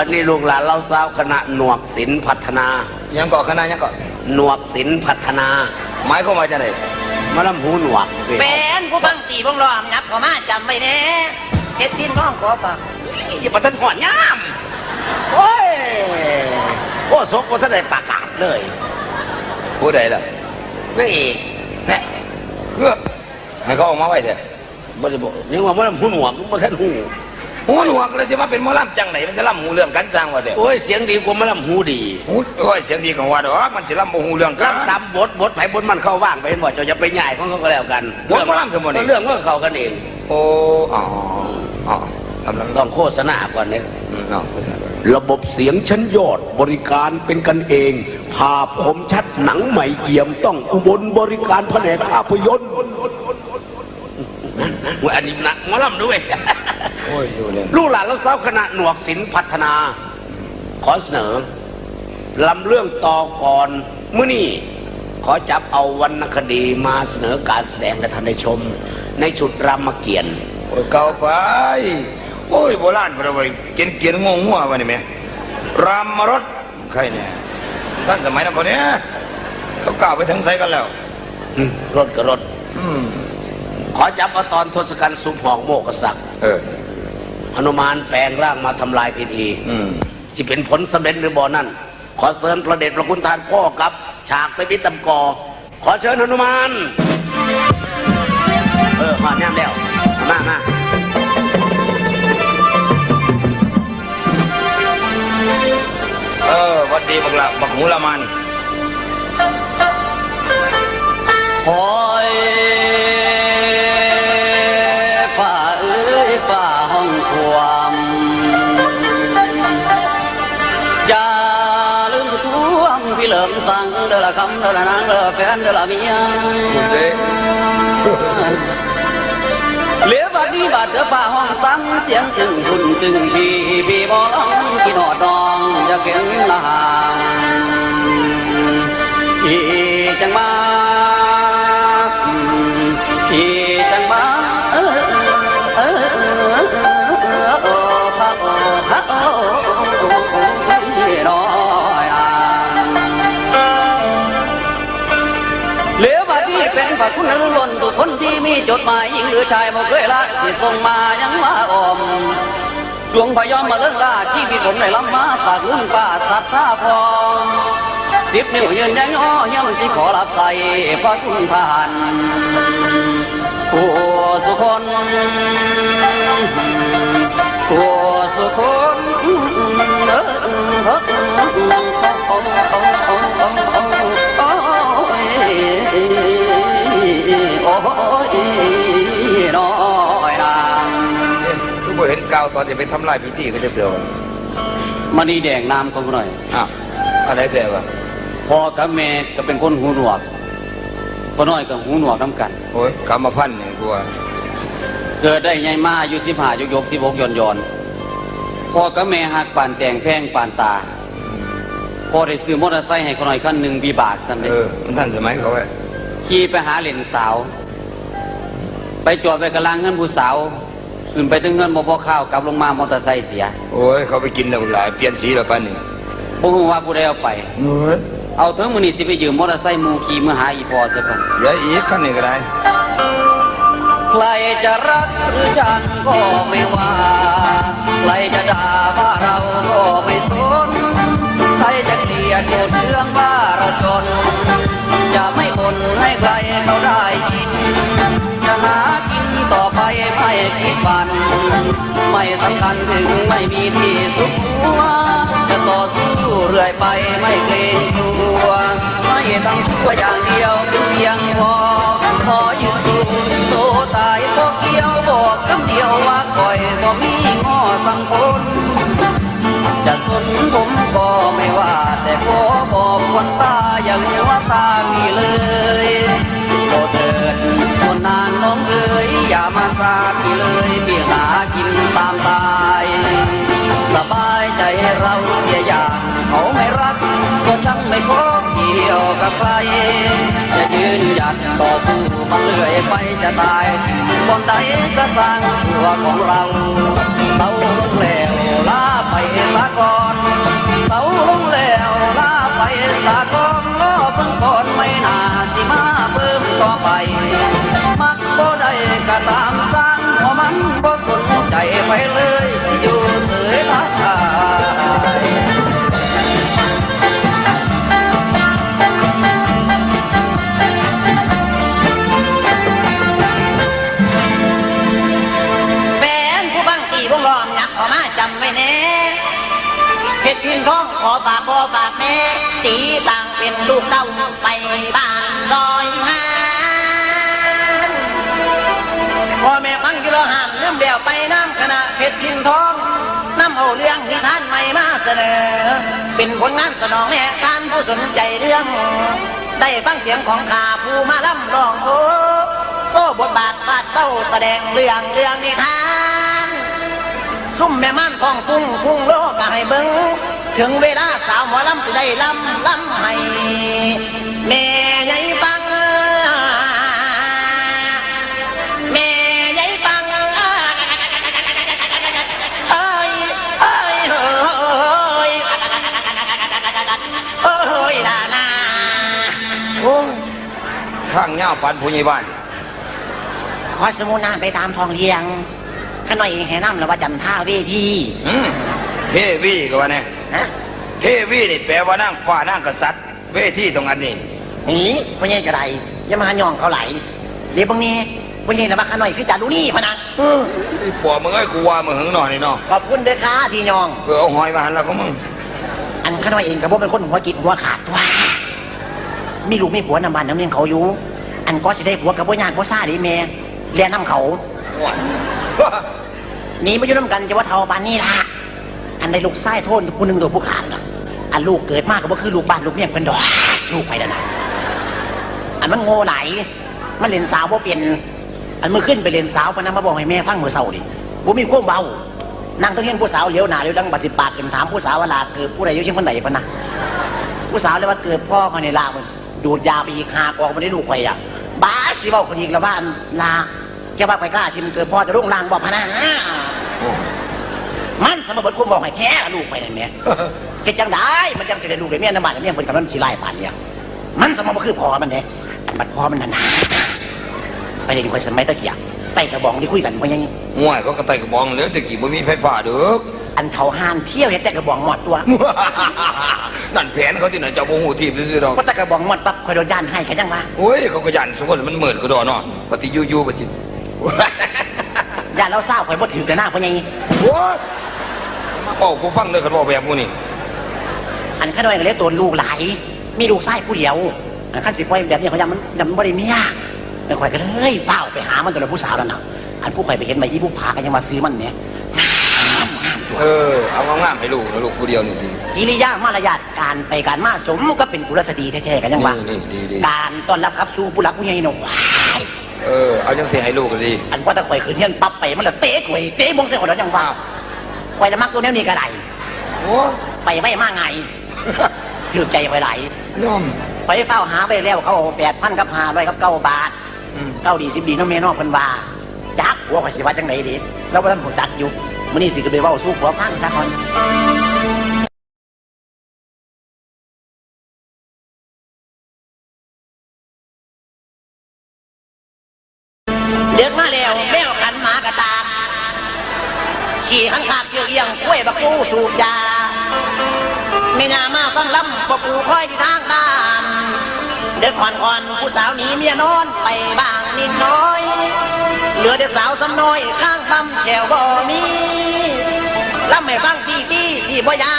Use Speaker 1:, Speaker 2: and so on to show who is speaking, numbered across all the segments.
Speaker 1: บัดนี้ลูกหลานเราสาวคณะหนวกศิลป์พัฒนา
Speaker 2: ยังเกาะคณะยังเกาะ
Speaker 1: หนวกศิลป์พัฒนา
Speaker 2: หมายความว่าจะไหน
Speaker 1: มาลำหูหนวกเว้ย
Speaker 3: เป็นผู้ฟังตีวงล้อมนับเข้ามาจำไว้แน่เฮ็ดทิ้นร้องขอปาก
Speaker 1: อย่ามาทันหอนย่ามโอ้ยโอ้สกว่าท่านได้ประกาศเลย
Speaker 2: ผู้ใดล่ะ
Speaker 1: นั่นเอง
Speaker 2: เนี่ยเพื่อให้เขาออกมาไว้เถอะ
Speaker 1: บริบอกยังว่ามาลำหูหนวกมาท่านหู
Speaker 2: หัวหนวกเลยจะมาเป็นหมอลำจังไหนมันจะล่ำหูเรื่องกันสร้างว่าเถอะ
Speaker 1: โอ้ยเสียงดีกว่ามาลำหูดี
Speaker 2: หูโอ้ยเสียงดีของว่าดอกมันสิล่ำบ่หูเรื่องกัน
Speaker 1: ลำตามบทบทไผบทมันเข้าว่างไปเห็นบ่เจ้าจะไปง่ายของเขาก็แล้วกัน
Speaker 2: บทหมอลำคือหมดนี่
Speaker 1: เรื่องว่าเขากันเอง
Speaker 2: โอ้อ๋ออ๋อกำลัง
Speaker 1: ต้องโฆษณาก่อนเนี่ย
Speaker 2: อืมเนาะ
Speaker 1: ระบบเสียงชั้นยอดบริการเป็นกันเองภาพคมชัดหนังใหม่เอี่ยมต้องอุบลบริการแผนกภาพยนตร์ว่าอันนี้หนักหมาล่ำด้วย
Speaker 2: โอ้ยอยู่เลย
Speaker 1: ลูกหลานและสาวคณะหนวกศิลป์พัฒนา ขอเสนอลำเรื่องต่อก่อนเมื่อนี้ขอจับเอาวรรณคดีมาเสนอการแสดงให้ท่านได้ชม ในชุดรามเกียรติ์
Speaker 2: โอ้ยเก่าไป โอ้ยโบราณพระไว้เกียนเกียนงงงัววะนี่แม่รามรถใครเนี่ยท่านสมัยนั้นคนเนี้ยเขากล่าวไปถึงไสกันแล้ว
Speaker 1: อืมรถกับรถ
Speaker 2: อืม
Speaker 1: ขอจับเอาตอนทศกัณฐ์สุมหอกโมกษักดิ์
Speaker 2: เออ
Speaker 1: ห นุมานแปลงร่างมาทำลายพิธี
Speaker 2: อืม
Speaker 1: ที่เป็นผลสำเร็จหรือบ่นั่น ขอเชิญพระเดชพระคุณทานพ่อกับ ฉากไปพิตำกอ ขอเชิญหนุมาน เออมาแน่แล้วมามา
Speaker 2: เออหวัดดีบักละบักหูละมัน
Speaker 4: โงพี่เหลิมสั่งเดอละคำเดอละนางเดอละแฟนเดอละเมีย
Speaker 2: คุณเด้
Speaker 4: เหลือบัดนี้บาดเดือป่ พระคุณล้วนทุกคนที่มีจดหมายหญิงหรือชายบ่เคยละที่ส่งมายังว่าออมดวงพยอมมาเรื่องล่าชีวิตผมในลำมาฝากลุ่นป้าสัตตาพองสิบนิ้วยืนยันย่อย่ำที่ขอรับใส่พระคุณทานผู้สุคนผู้สุคนเออเออเอ อน
Speaker 2: จะไปทำลายพิธีก็จะเตือน
Speaker 4: มานีแดงน้ำของกูหน่อย
Speaker 2: อ้าวอะไรแต่วะ
Speaker 4: พ่อกับแม่ก็เป็นคนหูหนวกพ่อน้อยกับหูหนวกน้ำกัน
Speaker 2: โอ้ยกรรมพันธุ์เนี่ยกูว่า
Speaker 4: เกิดได้ใหญ่มาอายุสิบห้ายกยกสิบหกยอนยอนพ่อกับแม่หักปานแต่งแพงปานตาพ่อได้ซื้อมอเตอร์ไซค์ให้คนหน่อยคันหนึ่งบีบาทสันเด็
Speaker 2: เออมันท่านสมัยเขาไว้
Speaker 4: ขี่ไปหาเหรนสาว ไปจอดไปกำลังเงินผู้สาว ขึ้นไปถึงเงินบ่พอข้าวกลับลงมามอเตอร์ไซค์เสีย
Speaker 2: โอ้ย เขาไปกินแล้วหลายเปลี่ยนสีแล้วปันนี่
Speaker 4: บ่ฮู้ว่าผู้ใดเอาไป
Speaker 2: โอ้ย
Speaker 4: เอาถึงมื้อนี้สิไปยืมมอเตอร์ไซค์หมู่ขี่มือหาอีพอซะก่อน
Speaker 2: เสียอีกขั้นนี้ก็ได้
Speaker 4: ใครจะรักหรือชังก็ไม่ว่าใครจะด่าว่าเราก็ไม่สนใครจะเกลียดโกรธเรื่องว่าเราจนจะไม่บ่นให้ใครเขาได้ยินจะหากินต่อ ไปไม่คิดฝัน ไม่สำคัญถึงไม่มีที่สุขหัวจะต่อสู้เรื่อยไปไม่เกรงกลัว ไม่ต้องชั่วอย่างเดียวเพียงพอขอยืนดูโตตายบอกเดียวบอกคำเดียวว่าก่อยก็มีง้อสังคนจะสนผมก็ไม่ว่า แต่ขอบอกคนตาอย่างหัวตามีเลยโปรดเถิดคนนา พี่เลยเบี่ยงหากินตามตายสบายใจเราเสียอย่างเขาไม่รัก ก็ช่างไม่ขอเกี่ยวกับใคร จะยืนหยัดต่อสู้มันเลื่อยไปจะตายคนใดก็สร้างตัวของเราเราลงแล้วลาไปสะก่อนเสาลงแล้วลาไปสะก่อนรอเพิ่งก่อนไม่นานสิมาเพิ่มต่อไป บ่ได้ก็ตามสร้างเพราะมันบ่สนใจไปเลยสิอยู่เสยละทาย
Speaker 3: แฟนผู้บังตีวงล้อมหยักออกมาจำไว้แน่เพชรพินทองขอฝากพ่อฝากแม่ตีต่างเป็นลูกเต้าไปบ้าน มเดี่ยวไปน้ำคณะเพชรพินทองน้ำเอาเรื่องที่ท่านไม่มาเสนอ เป็นผลงานสนองแน่ท่านผู้สนใจเรื่อง ได้ฟังเสียงของข้าผู้มาล่ำร้องโอ้โซ่บทบาทฟาดเต้าแสดงเรื่องเรื่องนิทาน ซุ่มแม่ม่านของกุ้งกุ้งโลกก็ให้เบิ้งถึงเวลาสาวหมอลำจะได้ลำลำให้แม่
Speaker 2: ข้างเงาปันผู้ใหญ่บ้าน
Speaker 3: ขอสมุนาไปตามทองเลียงข้าหน่อยแห่น้ำแล้วว่าจันท่าเวที
Speaker 2: อืมเทวีก็ว่าเนี่ย
Speaker 3: นะ
Speaker 2: เทวีนี่แปลว่านั่งฟ้านั่งกษัตริย์ เวทีตรงอันนี้
Speaker 3: หนีพ่อใหญ่กระไดอย่ามาย่องเขาไหลเดี๋ยวบางนี้พ่อใหญ่นะว่าข้าหน่อยคือจ่าดูนี่พะนะ
Speaker 2: เออไอ้ปอมึงเอ้ยกูว่ามึงหึงหน่อยนี่เนาะ
Speaker 3: ขอบคุณเด้อค่ะที่ย่อง
Speaker 2: เพื่อเอาหอยมาหันแล้วก็มึง
Speaker 3: อันข้าหน่อยเองกับพวกเป็นคนหัวกินหัวขาดตัว มีลูกมีผัวนำบ้านน้ำเลี้ยงเขาอยู่ อันก็สิได้ผัวกับพ่อยากพ่อซ่าดิแม่เรียนน้ำเขาหนีมาอยู่น้ำกันจะว่าเท่าปานนี่ละอันได้ลูกไส้โทษผู้หนึ่งโดยผู้ขาดน่ะอันลูกเกิดมากก็บ่คือลูกบ้านลูกเมียเพิ่นดอกลูกไปแล้วนะอันมันโง่ไหลมันเล่นสาวบ่เป็นอันมือขึ้นไปเล่นสาวพนันมาบอกให้แม่ฟังเมื่อเช้าดิบ่มีความเบานั่งต้องเห็นผู้สาวเลี้ยวหนาเลี้ยวดังบัดสิปากกันถามผู้สาวว่าลาเกิดผู้ใดยู่เชียงคนไหนพะนะผู้สาวเลยว่าเกิดพ่อเขาในลามัน ดูดยาไปอีกหากออกมาได้ลูกไปอะบ้าสิเว้าคนอีกแล้วว่าอันลาแค่ว่าไปกล้าที่มันเกิดพ่อจะรุ่งลางบอกพะนะ
Speaker 2: โอ้
Speaker 3: มันสมบูรณ์ความบอกให้แค่ลูกไปนั่นแหละเฮ็ดจังได้มันจังสิได้ลูกได้เมียน้ำบ้านน้ำเมียเพิ่นกำลังสิไล่ป่านเนี่ยมันสมบูรณ์คือพ่อมันเด้อันบัดพ่อมันนั่นนะไปเรียนคอยสมัยตะเกียบไต่กระบองที่คุยกันว่ายัง
Speaker 2: ง่วยเขาก็ไต่กระบองแล้วแต่กี่บ่มีไฟฟ้าเด้อ
Speaker 3: อันเขาห้านเที่ยวเฮ็ดแต่กระบองหมดตัว
Speaker 2: นั่นแผนเขาที่ไหนเจ้าบ่ฮู้ทีมซื่อๆดอก
Speaker 3: ก็แต่กระบองหมดปั๊บคอยโดนย่านให้กันยังวะ
Speaker 2: โอ้ยเขาก็ยันสมมุติมันเหมือนก็ดอเนาะปฏิยูยูปฏิ
Speaker 3: ย่านเราเศร้าคอยบ่ถือกันหน้าเพราะยัง
Speaker 2: โอ้ยมาเป่ากูฟังเด้อคันบอกแบบมูนี่
Speaker 3: อันข้าน้อยก็เลยตัวลูกหลาย มีลูกชายผู้เดียวอันขั้นสิปล่อยแบบนี้เขายังมันยังบ่ได้เมียแต่ข่อยก็เลยเฝ้าไปหามันตัวละผู้สาวนั่นน่ะอันผู้ข่อยไปเห็นมาอีผู้พากันยังมาซื้อมันเนี่ยงามงาม ตัว
Speaker 2: เออเอางามๆให้ลูกนะลูกผู้เดียวนี่ดี
Speaker 3: กิริยามารยาทการไปการมาสมก็เป็นกุลสตรีแท้ๆกันยังว่า
Speaker 2: นี่นี่ดี
Speaker 3: การต้อนรับครับสู่ผู้หลักผู้ใหญ่หนว้าย
Speaker 2: ๆเออเอาจังสิให้ลูกก็ดี
Speaker 3: อันว่าตะข่อยคืนเฮียนปั๊บไปมันละเตะข่อยเตะมงเสียคนแล้วยังว่าข่อยละมักตัวแนวนี้ก็ได้
Speaker 2: โอ้
Speaker 3: ไปไม่มาไงถือใจไปไหลาย
Speaker 2: ย่อม
Speaker 3: ไปเฝ้าหาไปแล้วเขาแปดพันกับห้าร้อยกับเก้าบาท
Speaker 2: อืม
Speaker 3: เก้าดีสิบดีน้องเมยนอกเพิ่นว่าจักหัวข่อยสิว่าจังไหนดีแล้วว่าท่านผมจักอยู่ มื้อนี้สิก็ไปเว้าสู้หัวฟังซะก่อนเดือกมาแล้วแมวขันหมากระตากขี่ข้างขากเชือกเอียงกล้วยบักกูสูบยาไม่นามาฟังลำปปูคอยที่ทางบ้าน เด็กอ่อนผู้สาวหนีเมียนอนไปบ้างนิดน้อย เหลือแต่สาวสำน้อยข้างคำแถวบ่มีลำไม่ฟังพี่พี่พี่บ่ยา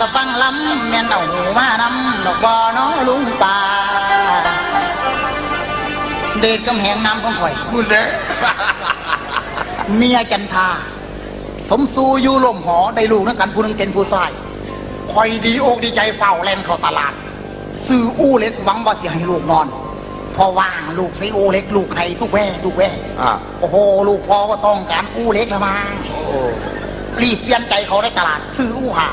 Speaker 3: ตะฟังลำแม่นเอาหูมานำดอกบอน้อลุงป่าเดชกำแหงน้ำของข่อย
Speaker 2: พูดเด้
Speaker 3: เมียจันทา สมสู่อยู่ลมหอได้ลูกนักกันผู้หนึงเป็นผู้ชายคอยดีอกดีใจเฝ้าแล่นเข้าตลาด ซื้ออู้เล็กหวังว่าสิให้ลูกนอน พอว่างลูกซีอูเล็กลูกไข่ทุกแว่ทุกแว่
Speaker 2: อ่า
Speaker 3: โอ้โห ลูกพ่อก็ต้องการอูเล็กละมา
Speaker 2: โอ้
Speaker 3: รีบเปลี่ยนใจเขาในตลาด ซื้ออูห่า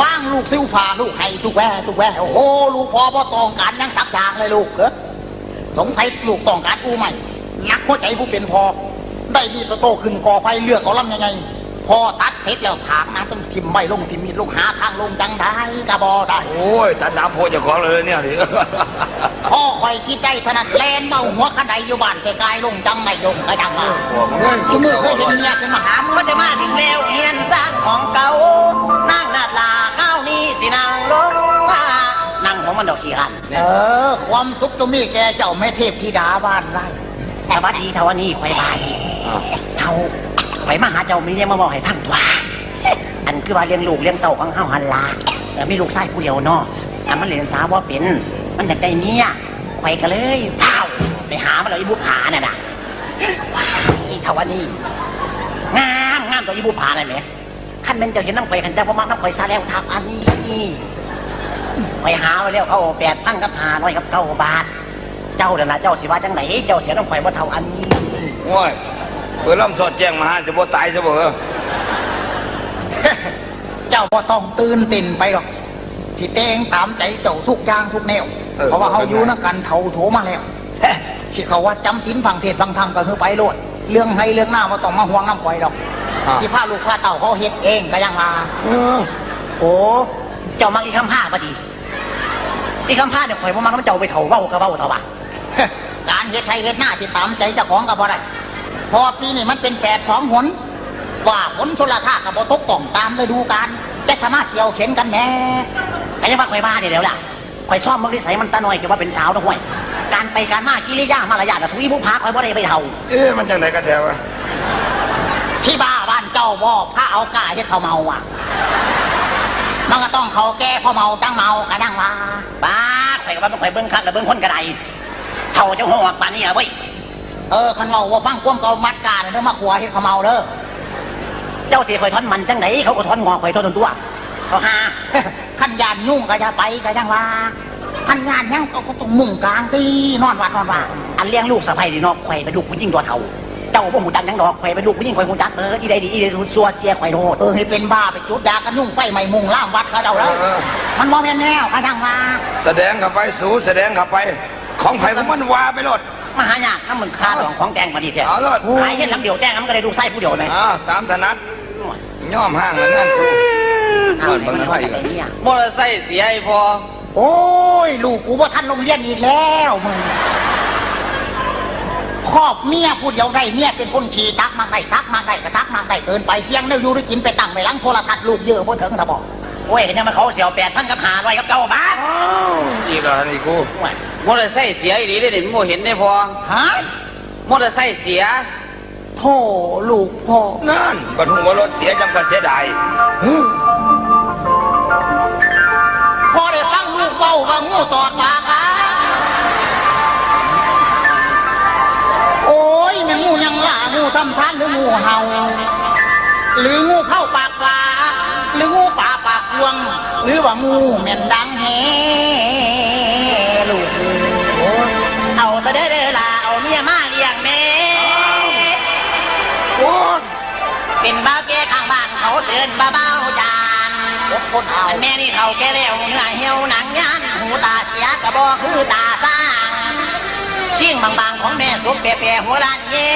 Speaker 3: ว่างลูกซิวผ่าลูกไข่ทุกแว่ทุกแว่โอ้โหลูกพ่อก็ต้องการยังสักอย่างเลยลูกเออสงสัยลูกต้องการอูใหม่นักหัวใจผู้เป็นพอได้มีดโตขึ้นก่อไฟเลือกเอาลำยังไงพอตัดเสร็จแล้วถางน้ำต้องทิมไม่ลงทิมมีดลงหาทางลงจังได้กระบอได้
Speaker 2: โอ้ยตัดน้ำโพเจะของเลยเนี่ยดิ
Speaker 3: พ่อคอยคิดได้ถนัดแลนเบาหัวขันใดอยู่บ้านไกลๆลงจังไม่ลงก็จังว่าทุกมือเคยเห็นเมียขึ้นมาหามันก็จะมาถึงแล้วเฮียนสร้างของเก่านั่ง ของมันดอกขี้หันเออ ความสุขตรงนี้แกเจ้าแม่เทพธิดาบ้านไร่แต่ว่าดีเท่าวันนี้ควายบายเท่าไปมาหาเจ้ามีเนี่ยมาบอกให้ทั้งตัวอันคือว่าเลี้ยงลูกเลี้ยงเต่าของเฮาหันลาแต่มีลูกชายผู้เดียวเนาะอันมันเรียนสาวว่าเป็น มันอยากได้เมียไข่กันเลยเท้าไปหามาเลยอีบุผาน่ะนะว้ายเทาวันนี้งามงามตัวอีบุผาน่ะไหมขั้นเป็นเจ้าเห็นน้ำไข่ขันเจ้าพ่อมักน้ำไข่ซาแล้วทับอันนี้ ไปหาไปแล้วเขาแปดพันกับหาร้อยกับเก้าบาท เจ้าเดี๋ยวนะเจ้าสิว่าจังไหนเจ้าเสียน้ำไข่ว่าเท่าอันนี้
Speaker 2: โอ้ยเปิดลำสอดแจ้งมาหาจะบ่ตายซะบ่เหรอ
Speaker 3: เจ้าพอต้องตื่นติ่นไปหรอกสิเตงตามใจเจ้าทุกอย่างทุกแนว เพราะว่าเขาอยู่นักกันเท่าโถมาแล้วสิเขาว่าจำศีลฟังเทศฟังธรรมก็คือไปโลดเรื่องให้เรื่องหน้ามาต้องมาห่วงน้ำข่อยดอก
Speaker 2: อ่า
Speaker 3: ที่พาลูกพาเต่าเขาเฮ็ดเองก็ยังมาโอ้เจ้ามักอีคำผ้าพอดี อีคำผ้าเนี่ยข่อยบ่มักมันเจ้าไปเถาเว้าก็เว้าเถาบ่ะการเฮ็ดไทยเฮ็ดหน้าที่ตามใจเจ้าของก็บ่ได้เพราะว่าปีนี้มันเป็นแปดสองหนว่าผลชลธากับบ่ตกต้องตามฤดูกาลจะสามารถเที่ยวเข็นกันแหน่ไอ้ยังว่าข่อยบ้าเนี่ยเดี๋ยวล่ะข่อยซ่อมมึงนิสัยมันตาหน่อยเกี่ยวว่าเป็นสาวนะห่วย การไปการมากิริยามารยาทอะสวีผู้พักข่อยบ่ได้ไปเท่า
Speaker 2: เอ๊ะมันจังไดกันแถวะ
Speaker 3: ที่บ้าบ้านเจ้าบ่พระเอากาเฮ็ดเขาเมาอะ มันก็ต้องเขาแก้เขาเมาตั้งเมากันนั่งว่าบ้าข่ก็ว่าต้องข่อยเบิ้งคัดแล้วเบิ้งคนกระไดเท่าเจ้าหัวปานนี้อะเว้ยเออคันเมาว่าฟังความเก่ามัดการเด้อมาขัวเฮ็ดเขาเมาเด้อเจ้าสิข่อยทอนมันจังไหนเขาก็ทอนงอข่อยทอนตัวเขาหาขันยานยุ่งก็จะไปก็ยังว่าขันยานยังก็ก็ต้องมุ่งกลางตีนอนวัดนอนว่าอันเลี้ยงลูกสะใภ้ดีเนอกข่อยไปลูกผู้หญิงตัวเท่า เจ้าบ่หูจักยังดอกข่อยไปลูกผู้หญิงข่อยหูจักเอออีใดดีอีใดซัวเสียข่อยโดดเออให้เป็นบ้าไปจุดยากันยุ่งไฟใหม่มุ่งล่ามวัดเขาเจ้าแล้วมันบ่แม่นแนวกระทั่งว่า
Speaker 2: แสดงเข้าไปสูแสดงเข้าไป ของไผของมันว่าไปโลด
Speaker 3: มหายากถ้ามึงค่าดองของแตงมาดีแท้
Speaker 2: เอาโลด
Speaker 3: ขายเห็นลำเดียวแตงมันก็ได้ลูกไส้ผู้เดียวเลย
Speaker 2: อ่าตามถนัดย่อมห้างแล้วนั่นกู
Speaker 3: เอาไหนมันเอาจากไหนเนี่ย
Speaker 4: มอเตอร์ไซค์เสียไอ้พอ
Speaker 3: โอ้ยลูกกูว่าท่านโรงเรียนอีกแล้วมึง ครอบเมียพูดเดียวได้เมียเป็นคนขี่ตักมาได้ตักมาได้กระตักมาได้เกินไปเสียงเนี่ยอยู่ได้กินไปตั้งไปหลังโทรทัศน์ลูกเยอะพอถึงสะบอกโอ้ยกันยังมาเขาเสียวแปดพันกับหาร้อยกับเก้าบาท
Speaker 2: อีกแล้วนี่กู
Speaker 3: โอ้ย
Speaker 4: มอเตอร์ไซค์เสียอีดีเลยเด็กโมเห็นได้พอ
Speaker 3: ฮะ
Speaker 4: มอเตอร์ไซค์เสีย
Speaker 3: โธ่ลูกพ่อ
Speaker 2: นั่นบัดหัวรถเสียจำกันเสียดาย
Speaker 3: พอได้ฟังลูกเบาว่างูตอดปากอ่ ล่างูทำพันหรืองูเห่า หรืองูเข้าปากปลา หรืองูป่าปากพวง หรือว่างูเหม็นดังแฮลูกเอ้ยเอาซะเด้อเด้อล่ะเอาเมียมาเลี้ยงแม่
Speaker 2: โอ้ย
Speaker 3: เป็นบ้าวแก่ข้างบ้านเขาเดินบ้าเบาจานคนเอาแม่นี่เขาแก่แล้วเนื้อเหี่ยวหนังยันหูตาเสียกระบอกคือตาสร้างเชียงบางๆของแม่สุกแปรๆหัวล้านเย่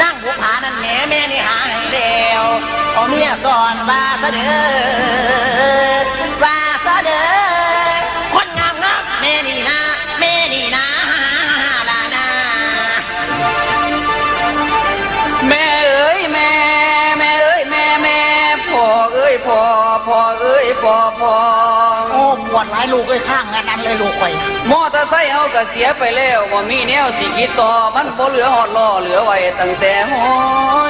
Speaker 3: นั่งบุผานั่นแม่แม่นี่หาให้เร็วเอาเมียก่อนว่าซะเด้อว่าซะเด้อคนงามงับแม่นี่นะแม่นี่นะลานา
Speaker 4: แม่เอ้ยแม่แม่เอ้ยแม่แม่พ่อเอ้ยพ่อพ่อเอ้ยพ่อพ่อ
Speaker 3: โอ้ปวดหลายลูกเลยข้างงานนั้นเลยลูกไป
Speaker 4: มอเตอร์ไซค์เอาก็เสียไปแล้วบ่มีแนวสิคิดต่อมันบ่เหลือหอดล้อเหลือไว้ตั้งแต่ห้อ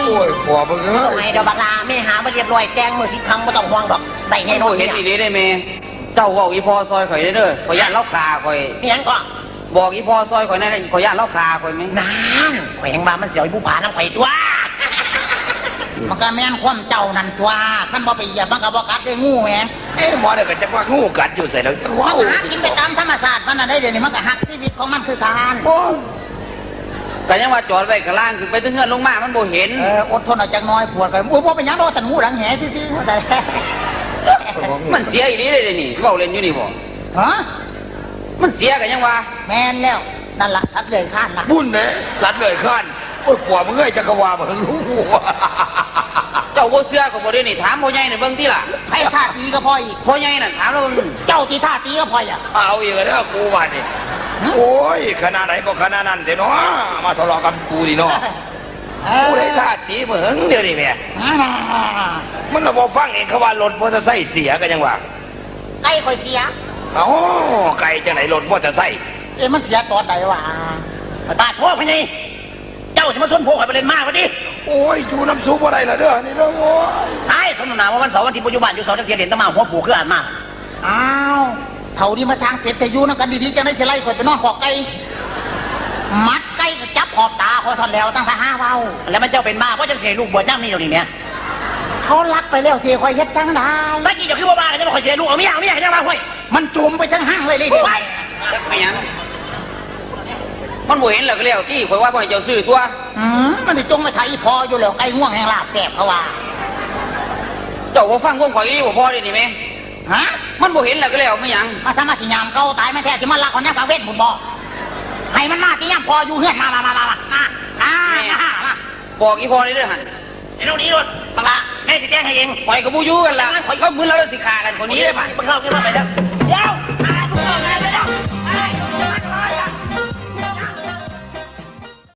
Speaker 4: ย
Speaker 2: โอ้ยผัวมึงเอ้
Speaker 3: เอา
Speaker 2: ย
Speaker 3: ไงเดี๋ยวบักลาไม่หามาเรียบร้อยแกงมือสิบคำไม่ต้องห่วงดอกได้ไง
Speaker 4: ให้
Speaker 3: โน่
Speaker 4: โน
Speaker 3: น
Speaker 4: เห็น
Speaker 3: เนี่ย
Speaker 4: อีดีได้แม่เจ้าเว้าอีพ่อซอยข่อยเด้อเด้อข่อยย่านเล่าคาข่อย
Speaker 3: เมียงก็
Speaker 4: บอกอีพ่อซอยข่อยนั่นข่อยย่านเล่าคาข่อยไหม
Speaker 3: นานแขวงมามันเสียวไอ้ผู้ผาน้ำไข่ตัว มันก็แม่นความเจ้านั่นตัวขันบ่ไปเหยียบมันก็บ่กัดได้งูแหม
Speaker 2: เอ๊ะหมอเนี่ยก็จะว่างูกัดอยู่ใส่แล้วจะ
Speaker 3: มั
Speaker 2: ว้านว
Speaker 3: หักกินไปตามธรรมศาสตร์มันน่ะได้เดี๋ยวนี้มันก็หักชีวิต
Speaker 5: ตของมันคือการ
Speaker 2: โอ้ย
Speaker 4: ก็ยังว่าจอดไว้กระล่างขึ้นไปถึงเงินลงมา มันบ่เห็น
Speaker 5: เอออดทนเอาจากหน้อยปวดกันอุ้ยพ่เป็นหยังรอแต่งูหลังแหที่ๆแต่
Speaker 4: มันเสียอีหลีเลยเดี๋ยวนี่เว้าเล่นอยู่นี่บ่
Speaker 5: ฮะ
Speaker 4: มันเสียกันยังว่า
Speaker 5: แมนแล้วนั่นละสัตว์เลยข้านนะ
Speaker 2: บุญเนี่ยสัตว์เลยข้าน โอ้ยผัวมึงเอ้ยจักรวาลมึงรู้
Speaker 4: เจ้าบ่เชื่อก็บ่ได้นี่ถามพ่อใหญ่นี่เบิ่งติล่ะ
Speaker 5: ให้ท่าตีก็พออีก
Speaker 4: พ่อใหญ่น่ะถามแล้วเบิ่ง
Speaker 5: เจ้าตีท่าตีก็พออะ
Speaker 2: เอาอีกแล้วกูว่านี่โอ้ยขนาดไหนก็ขนาดนั้นเดี๋ยวเนาะมาทะเลาะกับกูดิเนาะ
Speaker 5: เอ
Speaker 2: กู
Speaker 5: อ
Speaker 2: ได้ท่าตีเหมืองเดี๋ยวนี้แม่
Speaker 5: อ่า
Speaker 2: มันระบอฟังเองเขาว่ารถมอเตอร์ไซค์เสียกันยังวะ
Speaker 5: ไก่คอยเสีย
Speaker 2: เอ้าไกลจะไหนรถมอเตอร์ไซค์
Speaker 5: เอ้มันเสียตอนใดวะบาดพ่อพะนี่เจ้าจะมาชนโพข่อยไปเล่นมากวะดิ
Speaker 2: โอ้ยอยู่น้ำซุปอะไรล่ะเด้อนี่เด้อโอ้ย
Speaker 5: ไอ้คนหนาว่าวันเสาร์วันที่ปัจจุบันอยู่เสาร์ตะเกียบเห็นตะมาหัวผูกคืออ่านมาอ้าวเท่านี้มาทางเป็ดแต่อยู่นั่งกันดีๆจะได้เสียไล่ข่อยไปนอนขอกไก่มัดไก่ก็จับขอบตาคอยทอนแล้วตั้งแต่ห้าเบาแล้วมันเจ้าเป็นบ้าเพราะจะเสียลูกบวชย่างนี่เดี๋ยวนี้เนี่ยเขารักไปแล้วเสียข่อยเฮ็ดจังได้ตะกี้จะคือบ้าๆจะมาข่อยเสียลูกเอาเมียเอาเมียยังมาข่อยมันจุ่มไปทั้งห้างเลยเลยดิไป
Speaker 4: ไม่หยัง มันบ่เห็นหรอกแล้วที่ข่อยว่าบ่ให้เจ้าซื้อตัว
Speaker 5: มันได้จงไปไทยพออยู่แล้วไอ้ง่วงแห่งลาบแกบเขาว่า
Speaker 4: เจ้าบ่ฟังพวกข่อยอีบ่พอได้นี่แม
Speaker 5: ฮะ
Speaker 4: มันบ่เห็นหรอกแล้วไม่หยัง
Speaker 5: มาทำมาสิยามเก่าตายไม่แท้ที่มันรักคนยามกลางเวทนบุญบ่ให้มันมาที่ยามพออยู่เฮือนมามามามามาอ่าอ่ามามา
Speaker 4: บอกอีพอได้เด้อหั่น
Speaker 5: ไอ้ตรงนี้รถบังละแม่สิแจ้งให้เอง
Speaker 4: ข่อยกับบ่อยู่กันล่ะข่อยก็มื้อแล้วสิฆ่ากันคนนี้
Speaker 5: ได้ป่ะมาเข้าไปมาไปเด้อ